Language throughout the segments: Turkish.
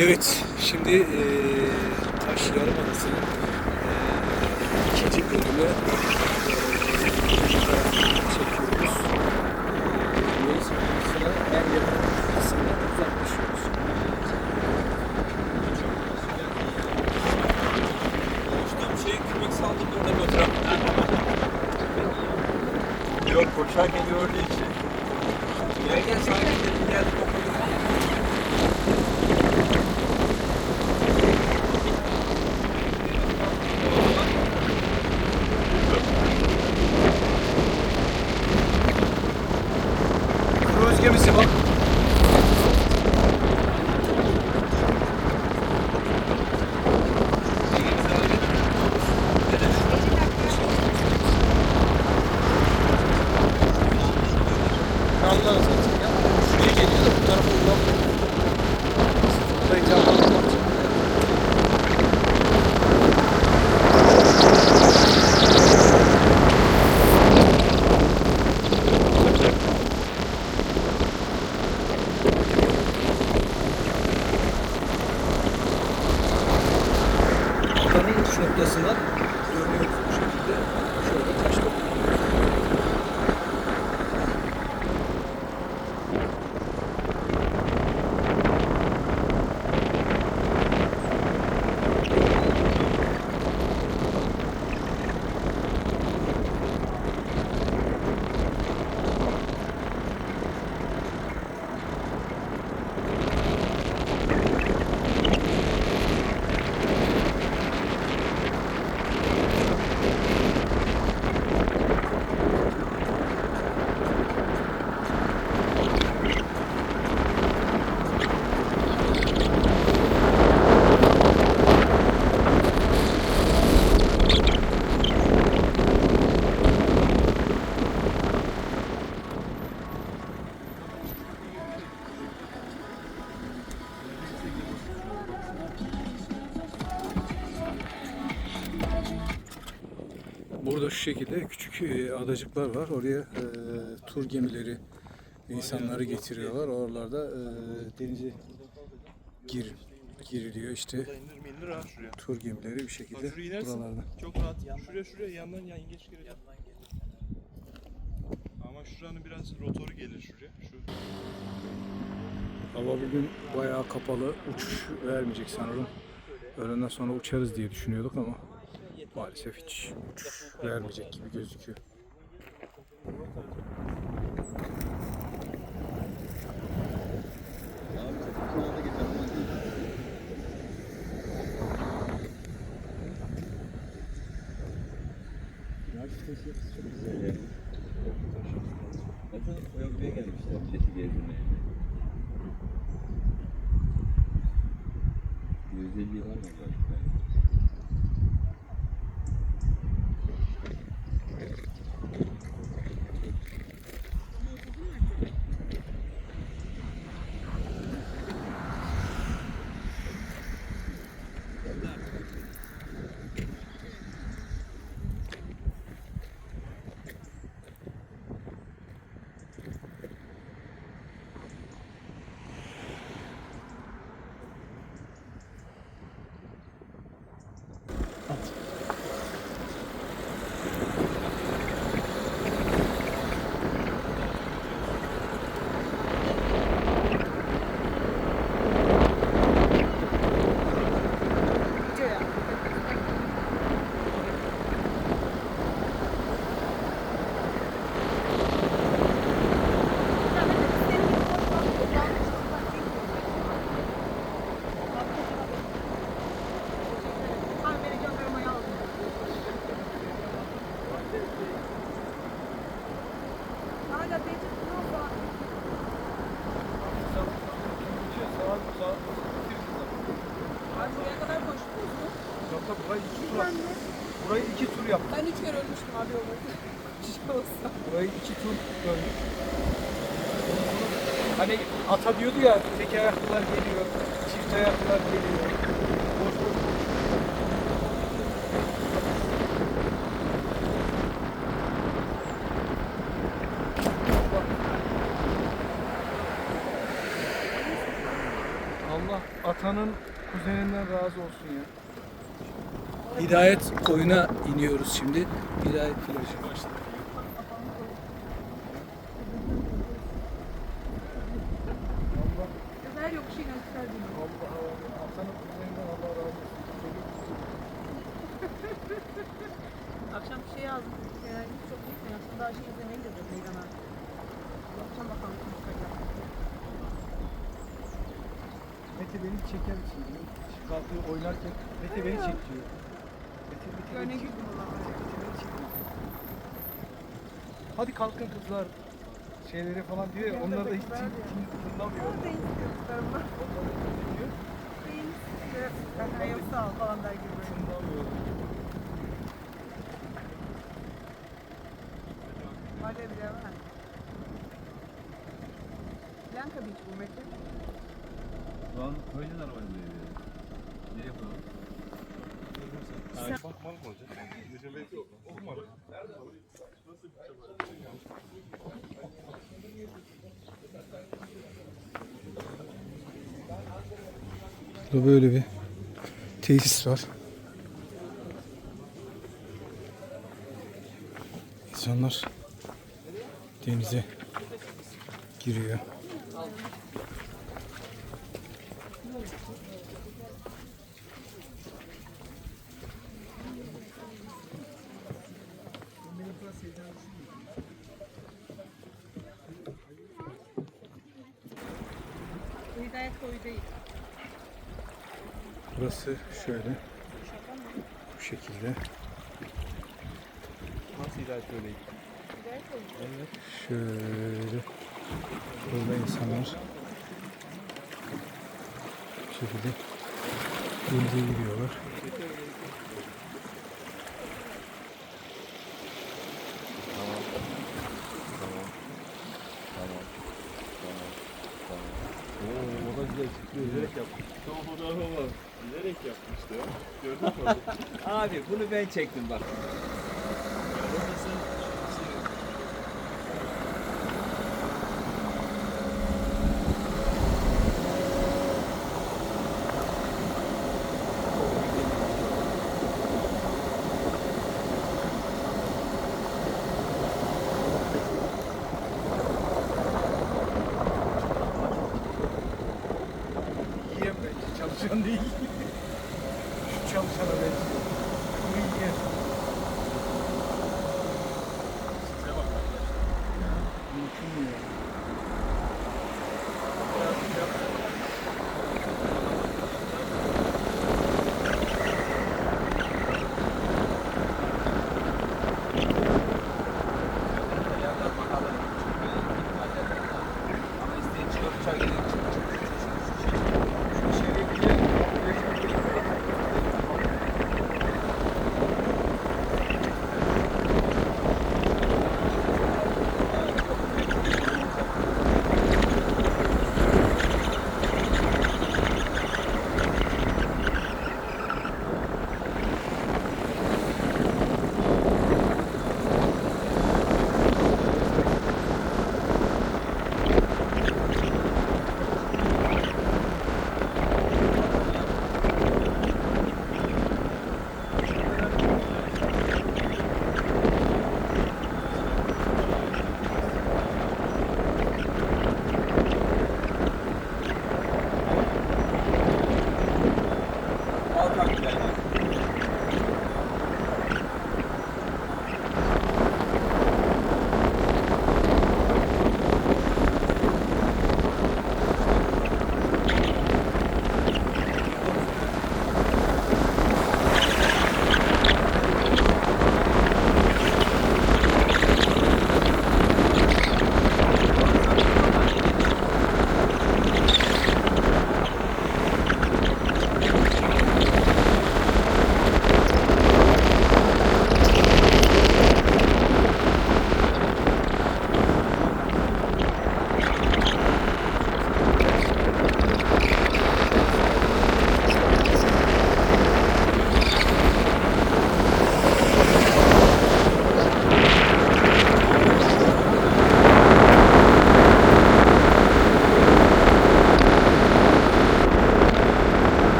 Evet, şimdi eee Taş Yarımadası'nın eee ikinci bölümü çekiyoruz. Eee, sıra en yakın kısmına uzaklaşıyoruz. Konuştuğum şey köpek saldırdığında götüren. Yok koşarken gördüğü için. Gel gel sakin Şu şekilde küçük e, adacıklar var. Oraya e, tur gemileri insanları getiriyorlar. Oralarda e, denize gir, giriliyor işte. Tur gemileri bir şekilde buralarda. Çok rahat. Şuraya şuraya yandan yan geç gelir. Ama şuranın biraz rotoru gelir şuraya. Şu. Hava bugün bayağı kapalı. Uçuş vermeyecek sanırım. Öğleden sonra uçarız diye düşünüyorduk ama maalesef hiç uçuş vermeyecek gibi gözüküyor. Zaten Oya buraya gelmişler milleti gezdirmeye. 150 var mı acaba? Burayı iki tur yaptık. Ben üç kere ölmüştüm abi yolda. Şey olsa. Burayı iki tur döndük. Hani ata diyordu ya tek ayaklılar geliyor, çift ayaklılar geliyor. Boş boş Allah Allah atanın kuzeninden razı olsun ya. Hidayet koyuna iniyoruz şimdi. Hidayet plajı. Her beni çeker misin? diyor. Kalkıyor oynarken Mete beni çek diyor. Mete, Mete beni çek. girdim valla. Mete beni çek. Hadi kalkın kızlar. Şeyleri falan diyor ya. Onlar da hiç Kızlar diyor. tınlamıyor. Orada istiyorlar diyor? Ben yok sağ ol falan der gibi. Tınlamıyor. Hadi bile var. Blanka Beach bu Mete. Şu koyacaksın arabayı buraya. Nereye koyalım? Burada böyle bir tesis var. İnsanlar denize giriyor. Koyu değil. Burası şöyle. Bu şekilde. Nasıl? Hidayet koyu. Şöyle. Burada insanlar bu şekilde denize giriyorlar. Oo, o da güzel çıkıyor. Bilerek yapmış. Tamam fotoğrafı var. Bilerek yapmıştı ya. Gördün mü? Abi bunu ben çektim bak. Andy.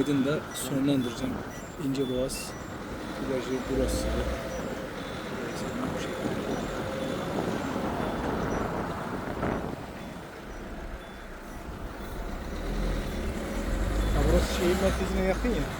Kaydını da sonlandıracağım. İnce Boğaz plajı burası. Ya burası şehir merkezine yakın ya.